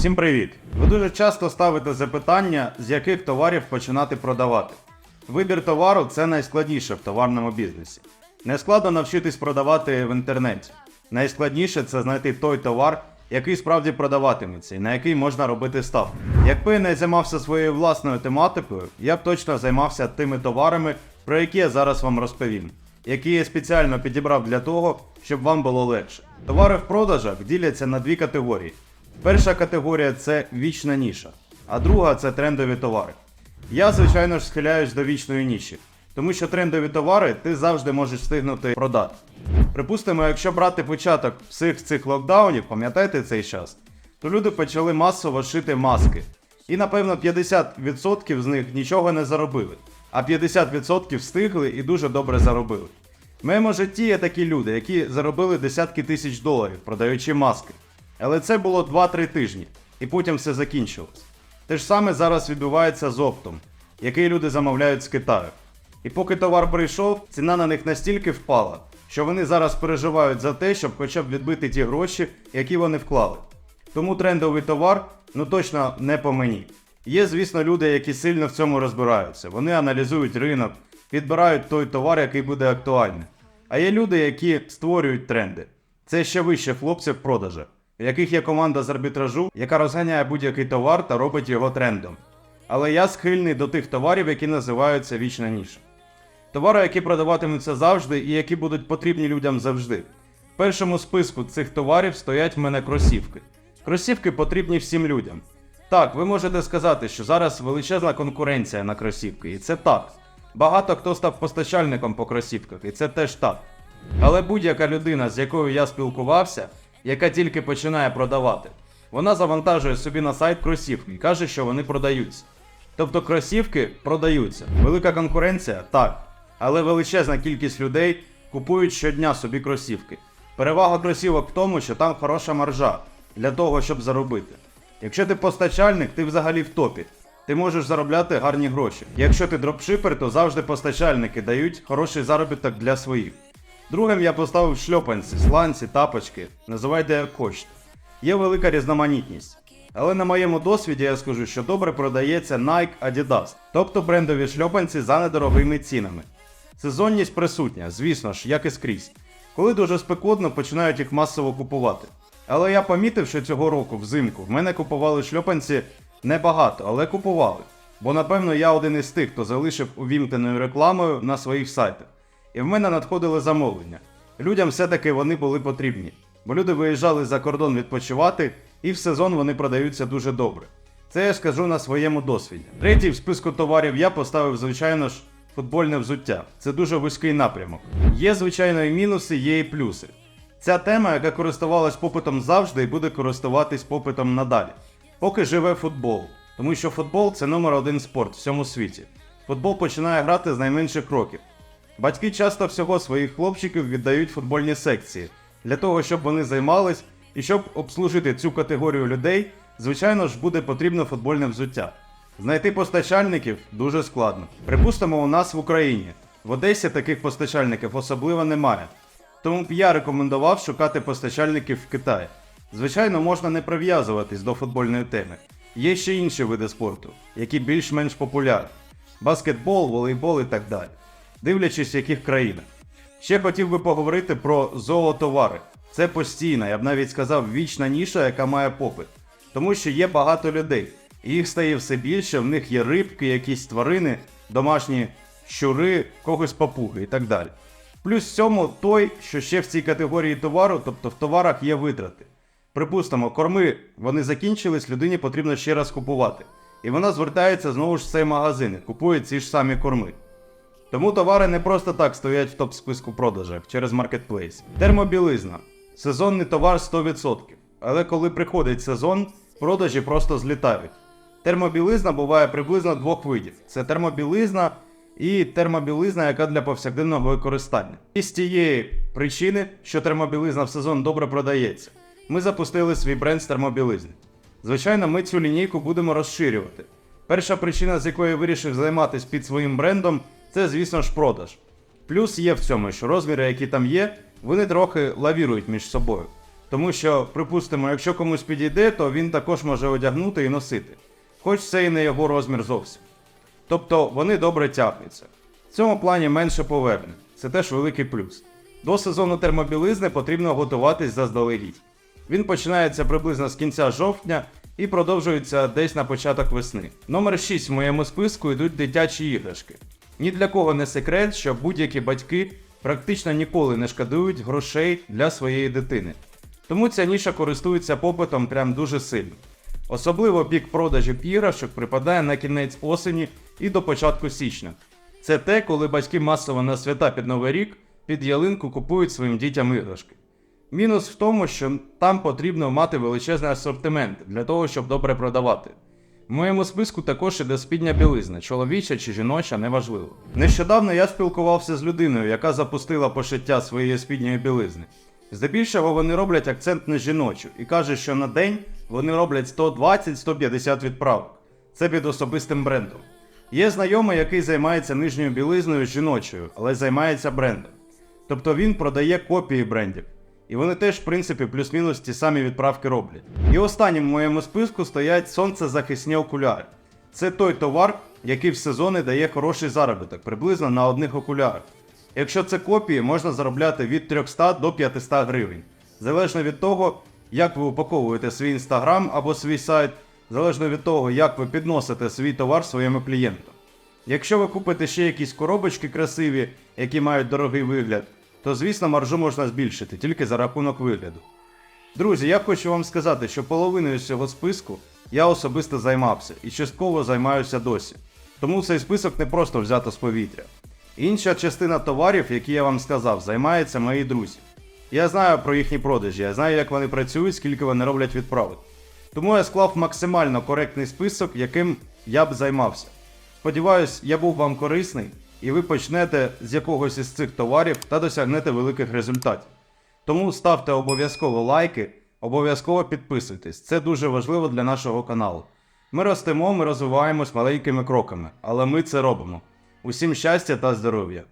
Усім привіт! Ви дуже часто ставите запитання, з яких товарів починати продавати. Вибір товару це найскладніше в товарному бізнесі. Не складно навчитись продавати в інтернеті. Найскладніше це знайти той товар, який справді продаватиметься і на який можна робити ставку. Якби я не займався своєю власною тематикою, я б точно займався тими товарами, про які я зараз вам розповім, які я спеціально підібрав для того, щоб вам було легше. Товари в продажах діляться на дві категорії. Перша категорія це вічна ніша, а друга це трендові товари. Я, звичайно ж, схиляюсь до вічної ніші, тому що трендові товари ти завжди можеш встигнути продати. Припустимо, якщо брати початок всіх цих локдаунів, пам'ятаєте цей час, то люди почали масово шити маски. І напевно 50% з них нічого не заробили, а 50% встигли і дуже добре заробили. В моєму житті є такі люди, які заробили десятки тисяч доларів, продаючи маски. Але це було 2-3 тижні, і потім все закінчилось. Те ж саме зараз відбувається з оптом, який люди замовляють з Китаю. І поки товар прийшов, ціна на них настільки впала, що вони зараз переживають за те, щоб хоча б відбити ті гроші, які вони вклали. Тому трендовий товар ну точно не по мені. Є, звісно, люди, які сильно в цьому розбираються. Вони аналізують ринок, підбирають той товар, який буде актуальним. А є люди, які створюють тренди. Це ще вище хлопців в продажах, в яких є команда з арбітражу, яка розганяє будь-який товар та робить його трендом. Але я схильний до тих товарів, які називаються вічна ніша. Товари, які продаватимуться завжди і які будуть потрібні людям завжди. В першому списку цих товарів стоять в мене кросівки. Кросівки потрібні всім людям. Так, ви можете сказати, що зараз величезна конкуренція на кросівки, і це так. Багато хто став постачальником по кросівках, і це теж так. Але будь-яка людина, з якою я спілкувався, яка тільки починає продавати, вона завантажує собі на сайт кросівки і каже, що вони продаються. Тобто кросівки продаються. Велика конкуренція так. Але величезна кількість людей купують щодня собі кросівки. Перевага кросівок в тому, що там хороша маржа для того, щоб заробити. Якщо ти постачальник, ти взагалі в топі. Ти можеш заробляти гарні гроші. Якщо ти дропшипер, то завжди постачальники дають хороший заробіток для своїх. Другим я поставив шльопанці, сланці, тапочки, називайте як хочете. Є велика різноманітність. Але на моєму досвіді я скажу, що добре продається Nike Adidas, тобто брендові шльопанці за недорогими цінами. Сезонність присутня, звісно ж, як і скрізь. Коли дуже спекотно, починають їх масово купувати. Але я помітив, що цього року, взимку, в мене купували шльопанці небагато, але купували. Бо напевно я один із тих, хто залишив увімкненою рекламою на своїх сайтах. І в мене надходили замовлення. Людям все-таки вони були потрібні, бо люди виїжджали за кордон відпочивати, і в сезон вони продаються дуже добре. Це я скажу на своєму досвіді. Третій в списку товарів я поставив, звичайно ж, футбольне взуття. Це дуже вузький напрямок. Є, звичайно, і мінуси, є і плюси. Ця тема, яка користувалась попитом завжди і буде користуватись попитом надалі. Поки живе футбол. Тому що футбол це номер один спорт в всьому світі. Футбол починає грати з найменших років. Батьки часто всього своїх хлопчиків віддають футбольні секції для того, щоб вони займались, і щоб обслужити цю категорію людей, звичайно ж буде потрібно футбольне взуття. Знайти постачальників дуже складно. Припустимо, у нас в Україні. В Одесі таких постачальників особливо немає. Тому б я рекомендував шукати постачальників в Китаї. Звичайно, можна не прив'язуватись до футбольної теми. Є ще інші види спорту, які більш-менш популярні: баскетбол, волейбол і так далі, дивлячись, в яких країнах. Ще хотів би поговорити про зоотовари. Це постійна, я б навіть сказав, вічна ніша, яка має попит. Тому що є багато людей, їх стає все більше, в них є рибки, якісь тварини, домашні щури, когось папуги і так далі. Плюс в цьому той, що ще в цій категорії товару, тобто в товарах є витрати. Припустимо, корми вони закінчились, людині потрібно ще раз купувати. І вона звертається знову ж в цей магазин і купує ці ж самі корми. Тому товари не просто так стоять в топ списку продажах через маркетплейс. Термобілизна. Сезонний товар 100%. Але коли приходить сезон, продажі просто злітають. Термобілизна буває приблизно двох видів: це термобілизна і термобілизна, яка для повсякденного використання. І з тієї причини, що термобілизна в сезон добре продається, ми запустили свій бренд з термобілизни. Звичайно, ми цю лінійку будемо розширювати. Перша причина, з якої вирішив займатися під своїм брендом, це, звісно ж, продаж. Плюс є в цьому, що розміри, які там є, вони трохи лавірують між собою. Тому що, припустимо, якщо комусь підійде, то він також може одягнути і носити, хоч це і не його розмір зовсім. Тобто вони добре тягнуться. В цьому плані менше повернень. Це теж великий плюс. До сезону термобілизни потрібно готуватись заздалегідь. Він починається приблизно з кінця жовтня і продовжується десь на початок весни. Номер 6 в моєму списку йдуть дитячі іграшки. Ні для кого не секрет, що будь-які батьки практично ніколи не шкодують грошей для своєї дитини. Тому ця ніша користується попитом прям дуже сильно. Особливо пік продажів іграшок припадає на кінець осені і до початку січня. Це те, коли батьки масово на свята під Новий рік під ялинку купують своїм дітям іграшки. Мінус в тому, що там потрібно мати величезний асортимент для того, щоб добре продавати. В моєму списку також іде спідня білизна, чоловіча чи жіноча, неважливо. Нещодавно я спілкувався з людиною, яка запустила пошиття своєї спідньої білизни. Здебільшого вони роблять акцент на жіночу і каже, що на день вони роблять 120-150 відправок. Це під особистим брендом. Є знайомий, який займається нижньою білизною жіночою, але займається брендом. Тобто він продає копії брендів. І вони теж, в принципі, плюс-мінус ті самі відправки роблять. І останнім в моєму списку стоять сонцезахисні окуляри. Це той товар, який в сезони дає хороший заробіток, приблизно на одних окулярах. Якщо це копії, можна заробляти від 300 до 500 гривень. Залежно від того, як ви упаковуєте свій інстаграм або свій сайт, залежно від того, як ви підносите свій товар своєму клієнту. Якщо ви купите ще якісь коробочки красиві, які мають дорогий вигляд, то звісно маржу можна збільшити тільки за рахунок вигляду. Друзі, я хочу вам сказати, що половиною цього списку я особисто займався і частково займаюся досі. Тому цей список не просто взято з повітря. Інша частина товарів, які я вам сказав, займаються мої друзі. Я знаю про їхні продажі, я знаю, як вони працюють, скільки вони роблять відправок. Тому я склав максимально коректний список, яким я б займався. Сподіваюсь, я був вам корисний, і ви почнете з якогось із цих товарів та досягнете великих результатів. Тому ставте обов'язково лайки, обов'язково підписуйтесь. Це дуже важливо для нашого каналу. Ми ростемо, ми розвиваємось маленькими кроками, але ми це робимо. Усім щастя та здоров'я!